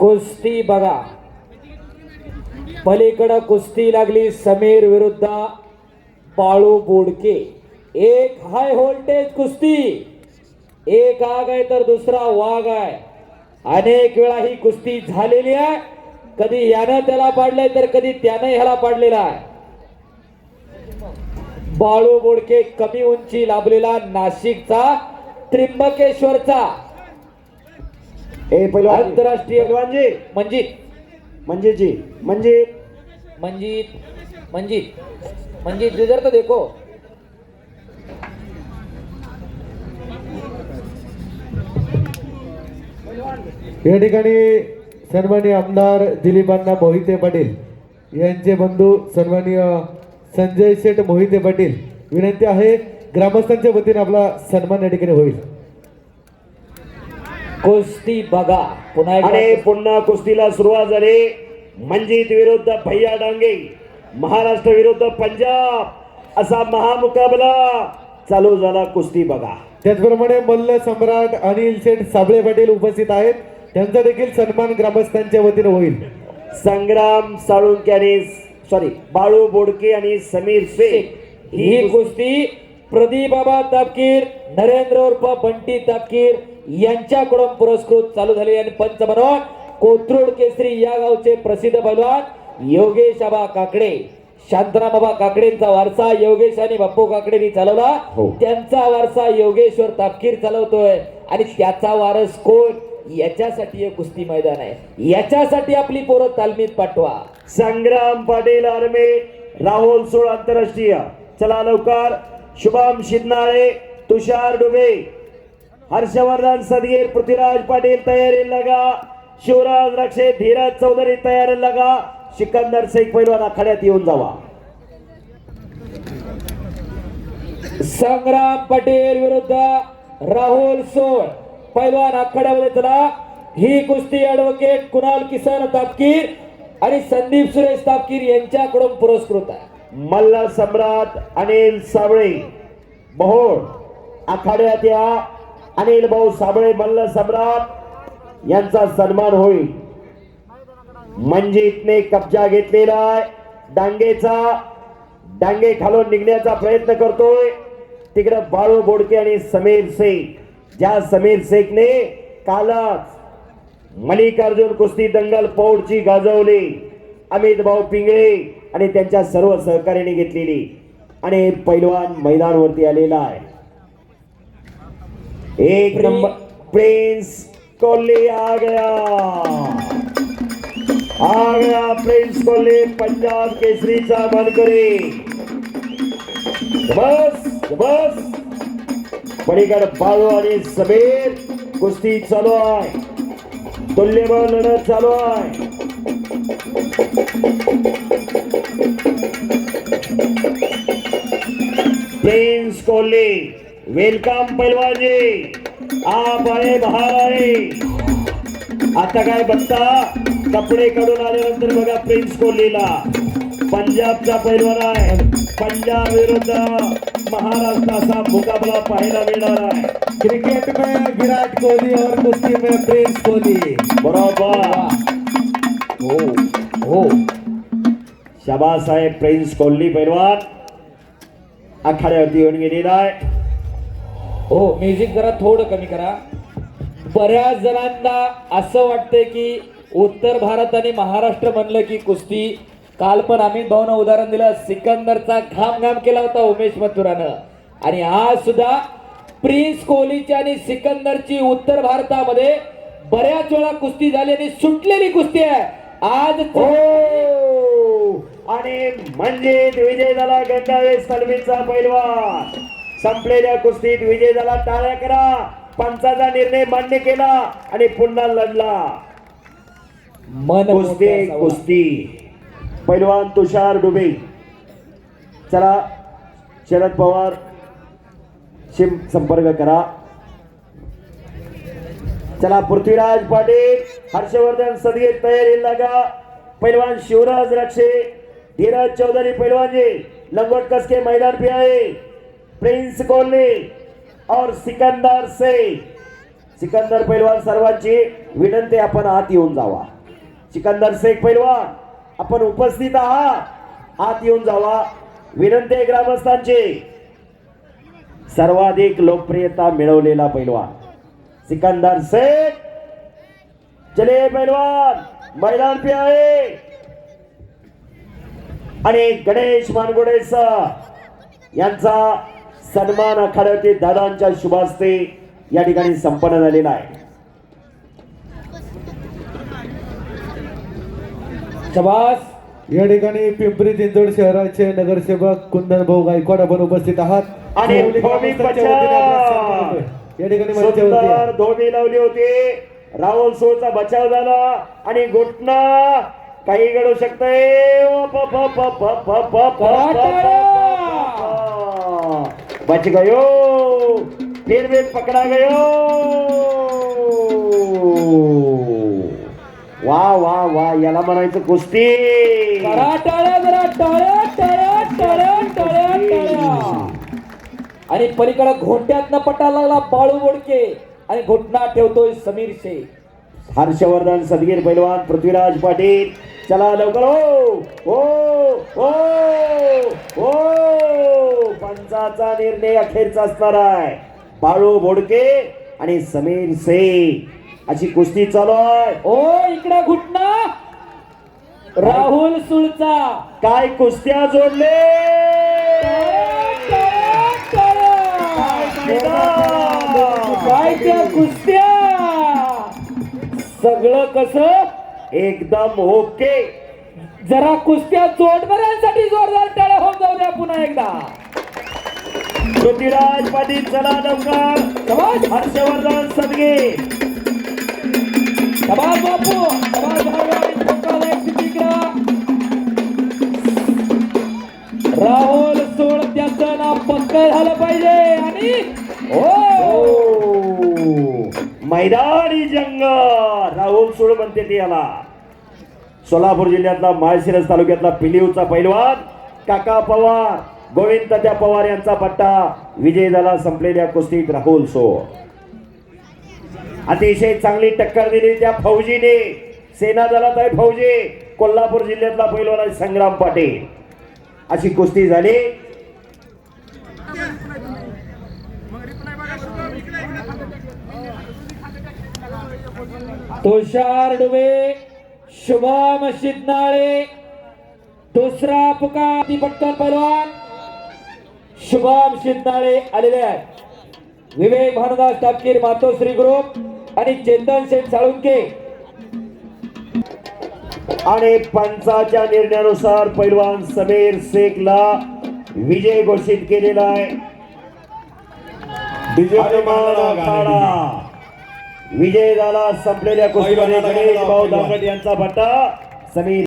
कुस्ती बघा. पलीकडं कुस्ती लागली समीर विरुद्ध बाळू बोडके. एक हाय व्होल्टेज कुस्ती. एक आग आहे तर दुसरा वाघ आहे. अनेक वेळा ही कुस्ती झालेली आहे. कधी यानं त्याला पाडलंय तर कधी त्यानं ह्याला पाडलेला आहे. बाळू बोडके कमी उंची लाभलेला नाशिकचा त्र्यंबकेश्वरचा. ए पहिलवान आंतरराष्ट्रीय. पहिलवानजी मंजित. म्हणजे जी म्हणजे मंजित. मंजित. मंजित जिधर तो देखो. या ठिकाणी सन्माननीय आमदार दिलीपांना मोहिते पाटील यांचे बंधू सन्माननीय संजय शेठ मोहिते पाटील. विनंती आहे ग्रामस्थांच्या वतीने आपला सन्मान या ठिकाणी होईल. कुस्ती बघा. पुन्हा एकदा आणि पुन्हा कुस्तीला सुरुवात झाली. मंजित विरुद्ध भैया डांगे. महाराष्ट्र विरुद्ध पंजाब. असा महामुकाबला चालू झाला कुस्ती बघा. त्याचप्रमाणे मल्ल सम्राट अनिल शेठ साबळे पाटील उपस्थित आहेत. त्यांचा देखील सन्मान ग्रामस्थांच्या वतीने होईल. संग्राम साळुंके आणि सॉरी बाळू बोडके आणि समीर शेख ही कुस्ती प्रदीप बाबा तापकीर नरेंद्र उर्फ बंटी तापकीर यांच्याकडून पुरस्कृत चालू झाले आणि पंच म्हणून कोथरूड केसरी या गावचे प्रसिद्ध पैलवान योगेश आबा काकडे. शांतराम बाबा काकडेंचा वारसा योगेश आणि बाप्पू काकडेंनी चालवला. हो. त्यांचा वारसा योगेश्वर तापकीर चालवतोय. आणि त्याचा वारस कोण? याच्यासाठी हे कुस्ती मैदान आहे. याच्यासाठी आपली पोरं तालमीत पाठवा. संग्राम पाटील आर्मे राहुल सोळ आंतरराष्ट्रीय. चला लवकर शुभम शिंदे तुषार डुबे. हर्षवर्धन सदगीर पृथ्वीराज पाटील तयारी लगा. शिवराज रक्षे धीरज चौधरी तयारी लगा. सिकंदर शेख पैलवान आखाड्यात येऊन जावा. संग्राम पटेल विरुद्ध राहुल सोळ. पैलवान आखाड्यामध्ये चला. ही कुस्ती ऍडव्होकेट कुणाल किसन तापकीर आणि संदीप सुरेश तापकीर यांच्याकडून पुरस्कृत आहे. मल्ल सम्राट अनिल साबळे. बहोळ आखाड्यात या. अनिल भाऊ साबळे मल्ल सम्राट यांचा सन्मान होईल. मंजितने कब्जा घेतलेला आहे. डांगेचा डांगे खालून निघण्याचा प्रयत्न करतोय. तिकडे बाळू बोडके आणि समीर शेख. ज्या समीर शेखने कालच मल्लिकार्जुन कुस्ती दंगल पौडची गाजवली. अमित भाऊ पिंगळे आणि त्यांच्या सर्व सहकार्याने घेतलेली. आणि पैलवान मैदानवरती आलेला आहे. एक नंबर. प्रिन्स कोहली आ गया. आ गया प्रिन्स कोहली पंजाब केसरीचा मानकरी बस बस पलीकडे बाळू आणि समीर कुस्ती चालू आहे. तुल्यबळ लढत चालू आहे. प्रिन्स कोहली वेलकम पैलवानजी. आप आए बाहेर आए. आता काय बघता? कपडे काढून आल्यानंतर बघा प्रिन्स कोहलीला पंजाबचा पैलवान आहे. पंजाब विरुद्ध महाराष्ट्र असा मुकाबला पाहायला मिळणार आहे. क्रिकेट में विराट कोहली और कुश्ती में प्रिंस कोहली. बरोबर. हो हो. शाबास आहे प्रिन्स कोहली पैलवान. आखाड्यावरती येऊन गेलेला आहे. हो. म्युझिक जरा थोडं कमी करा. बऱ्याच जणांना असं वाटतंय की उत्तर भारत आणि महाराष्ट्र म्हणलं की कुस्ती. काल पण अमित भाऊनं उदाहरण दिलं. सिकंदरचा घाम घाम केला होता उमेश मथुरानं. आणि आज सुद्धा प्रिन्स कोहलीची आणि सिकंदरची उत्तर भारतामध्ये बऱ्याच वेळा कुस्ती झाली आणि सुटलेली कुस्ती आहे. आज हो. आणि म्हणजे विजय झाला गंगावेश पैलवान. संपलेल्या कुस्तीत विजय झाला टाळ्या करा. पंचाचा निर्णय मान्य केला आणि पुन्हा लढला. मन कुस्ती. कुस्ती. पैलवान तुषार डुबे. चला शरद पवार शिम संपर्क करा. चला पृथ्वीराज पाटील हर्षवर्धन सदगीर तयारी लगा. पैलवान शिवराज रक्षे धीरज चौधरी पैलवान जी लंगोट कस के मैदान पे आए? प्रिन्स कोहली और सिकंदर से। सिकंदर पैलवान सर्वांची विनंती आपण आत येऊन जावा. सिकंदर शेख पैलवान आपण उपस्थित आहात. आत येऊन जावा. विनंती आहे ग्रामस्थांची. सर्वाधिक लोकप्रियता मिळवलेला पैलवान सिकंदर शेख चले पैलवान मैदान पे आहे आणि गणेश मानगुडे सर यांचा सन्मान आखाड्यातील दादांच्या शुभास्ते या ठिकाणी संपन्न झालेला आहे शबास या ठिकाणी पिंपरी चिंचवड शहराचे नगरसेवक कुंदन भाऊ गायकवाड आपण उपस्थित आहात आणि. या ठिकाणी. धोबी लावली होती राहुल सोचा बचाव झाला आणि घुटना काही घडू शकतंय बच गयो। फिर भी पकड़ा गयो। वा वा वा याला म्हणायचं कुस्ती। आणि पलीकडे घोट्यात न पटा लागला पाळू बोडके आणि घोटणा ठेवतोय समीर शेख. हर्षवर्धन सदगीर पैलवान पृथ्वीराज पाटील. चला लवकर हो हो हो हो. पंचाचा निर्णय अखेरचा असणार आहे. बाळू बोडके आणि समीर शेख अशी कुस्ती चालू आहे. ओ इकडे घुटना. राहुल सुळचा. काय कुस्त्या जोडले. काय त्या कुस्त्या? सगळं कसं? एकदम ओके. जरा कुस्त्या जोडणाऱ्यांसाठी जोरदार टाळ्या होऊन जाऊ द्या पुन्हा एकदा. पृथ्वीराज पाटील चला लवकर हर्षवर्धन सदगे. बापू म्हणते ते याला. सोलापूर जिल्ह्यातला माळशिरस तालुक्यातला पिलीवचा पैलवान काका पवार गोविंद त्या पवार यांचा पट्टा विजय झाला संपलेल्या कुस्तीत राहुल सो. अतिशय चांगली टक्कर दिली त्या फौजीने. सेना दलात आहे फौजी. कोल्हापूर जिल्ह्यातला पैलवान संग्राम पाटील. अशी कुस्ती झाली. तुषार डुबे शुभम शिदनाळे दुसरा पुकार ती पटकन पैलवान शुभम शिदनाळे आलेले आहेत. विवेक भानुदास टापकीर मातोश्री ग्रुप आणि चेतन सेठ साळुंके. आणि पंचाच्या निर्णयानुसार पैलवान समीर शेखला विजय घोषित केलेला आहे. विजय झाला संपलेल्या कुस्तीमध्ये गणेश भाऊ दांगट यांचा भट्टा. समीर